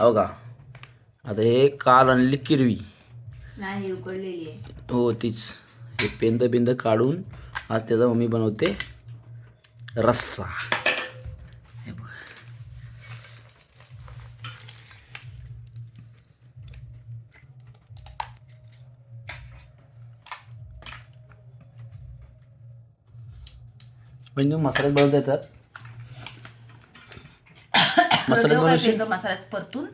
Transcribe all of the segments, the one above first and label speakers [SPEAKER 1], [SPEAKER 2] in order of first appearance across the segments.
[SPEAKER 1] हो का? आता हे काल आणली किरवी.
[SPEAKER 2] नाही उकडलेली आहे.
[SPEAKER 1] हो तीच. हे पेंद बिंद काढून आज त्याचा मम्मी बनवते रस्सा. हे बघा. म्हणजे मसाल्यात बनवता येतात? मसाल्यात बनवशील
[SPEAKER 3] मसाल्यात परतून.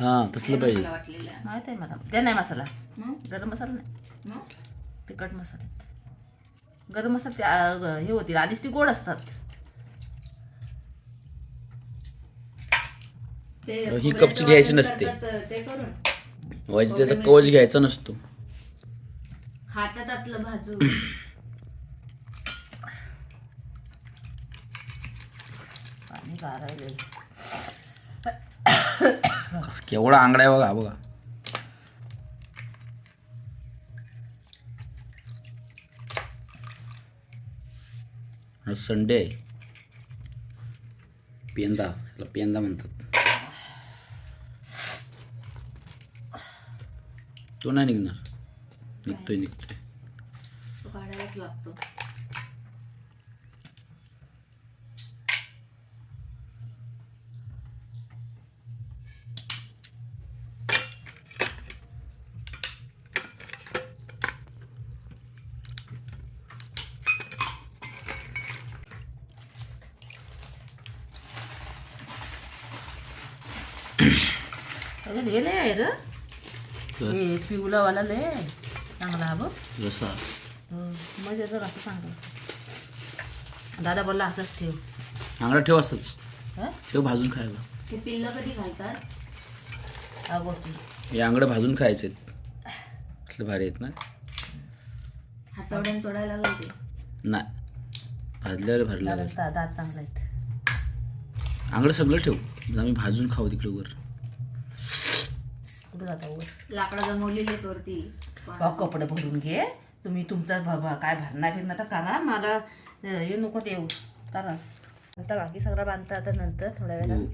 [SPEAKER 1] हां तसलं पाहिजे.
[SPEAKER 2] मला वाटलेलं आहे.
[SPEAKER 3] माहीत आहे मला. त्या नाही मसाला. गरम मसाला नाही. तिखट मसाल्यात गरम मसाला त्या हे होतील. आधीच ती गोड असतात.
[SPEAKER 2] ते
[SPEAKER 1] ही कपची घ्यायची नसते.
[SPEAKER 2] ते
[SPEAKER 1] व्हायचं त्याचा कवच घ्यायचा नसतो.
[SPEAKER 2] हातात आतलं भाजू
[SPEAKER 3] पाणी गारायले
[SPEAKER 1] केवढा आंगडा आहे बघा बघा. आज संडे आहे. पेंदा याला पेंदा म्हणतात. तो नाही निघणार. निघतोय निघतोय.
[SPEAKER 2] लागतो.
[SPEAKER 3] अगं हे लय आहे ग. हे पिवलावाला लय आहे. चांगला हा बघ.
[SPEAKER 1] जसा?
[SPEAKER 3] हं, मग जर असं चांगलं दादा बोलला असंच ठेव.
[SPEAKER 1] आंगडा ठेव असंच.
[SPEAKER 3] हं?
[SPEAKER 1] ठेव भाजून खायला.
[SPEAKER 2] ते पिल्लं कधी घालतात
[SPEAKER 3] अगोची
[SPEAKER 1] हे आंगडे भाजून खायचे. असले भारी आहेत ना?
[SPEAKER 2] हातावड्यान तोडायला लागते
[SPEAKER 1] नाही. भाजल्यावर भारी लागेल
[SPEAKER 3] दादा दात चांगला आहेत.
[SPEAKER 1] आंगडं सगळं ठेव. आम्ही भाजून खाऊ तिकडे वर.
[SPEAKER 3] कुठं जाता वर?
[SPEAKER 2] लाकडं जमवलेली आहेत वरती.
[SPEAKER 3] भाऊ कपडे भरून घे. तुम्ही तुमचं भ- भ- काय भरणार फिरणार तर करा. मला अं, हे नको देऊ. करास आता बाकी सगळं बांधता आता नंतर थोड्या वेळा
[SPEAKER 1] हो.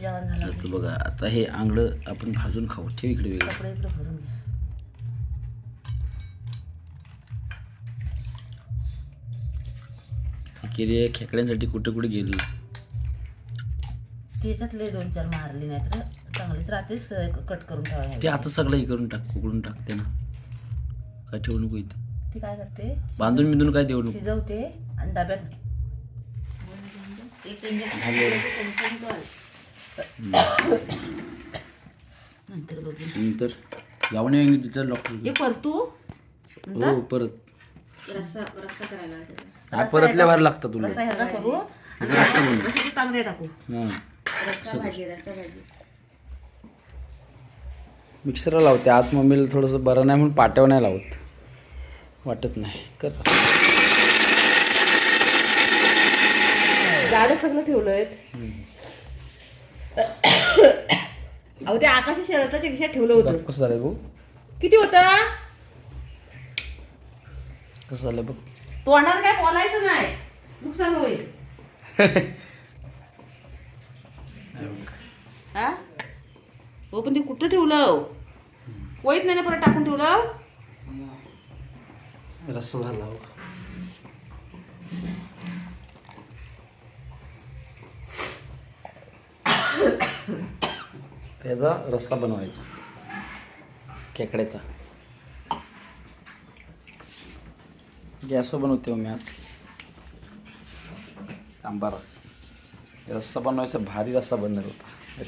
[SPEAKER 3] जेवण झालं.
[SPEAKER 1] आता बघा आता हे आंगडं आपण भाजून खाऊ. ठेव इकडे वेगळं.
[SPEAKER 3] कपडे इकडे भरून घे.
[SPEAKER 1] केली खेकड्यांसाठी कुठे कुठे गेली?
[SPEAKER 3] त्याच्यातले दोन चार मारली नाही तर चांगलीच राहतेच कट करून ठेवा
[SPEAKER 1] ते आता सगळं हे करून टाक उकडून टाकते ना. काय ठेवू नको इथं.
[SPEAKER 3] ती काय करते?
[SPEAKER 1] बांधून बिंधून काय देऊ नको.
[SPEAKER 3] शिजवते आणि डब्यात
[SPEAKER 2] एक
[SPEAKER 3] नंतर बघू.
[SPEAKER 1] नंतर. लावणे वांगी तिथं डॉक्टर
[SPEAKER 3] हे परतू
[SPEAKER 1] हो परत.
[SPEAKER 2] रस्सा रस्सा करायला
[SPEAKER 1] परतल्या बाहेर लागतं तुला.
[SPEAKER 3] रस्सा ह्याचा करू. तू तांबडे टाकू.
[SPEAKER 1] हां.
[SPEAKER 2] रस्सा भाजी रस्सा भाजी.
[SPEAKER 1] मिक्सरला लावते. आज मम्मीला थोडंसं बरं नाही म्हणून पाट्यावर नाही लावत. वाटत नाही. कर.
[SPEAKER 3] झाडं सगळं ठेवलंय. अहो ते आकाशी शर्टाच्या खिशात ठेवलं होतं.
[SPEAKER 1] कसं झालं भाऊ
[SPEAKER 3] किती होतं?
[SPEAKER 1] कसं झालं बघ.
[SPEAKER 3] तोंडाला काय बोलायचं नाही. नुकसान होईल. पण ते कुठं ठेवलं? वहीत नाही ना परत टाकून ठेवलं?
[SPEAKER 1] रस्सा झाला हो. त्याचा रस्सा बनवायचा. खेकड्याचा. गॅसवर बनवते हो मी आज. सांबार. रस्सा बनवायचा भारी रस्सा बनणार होता.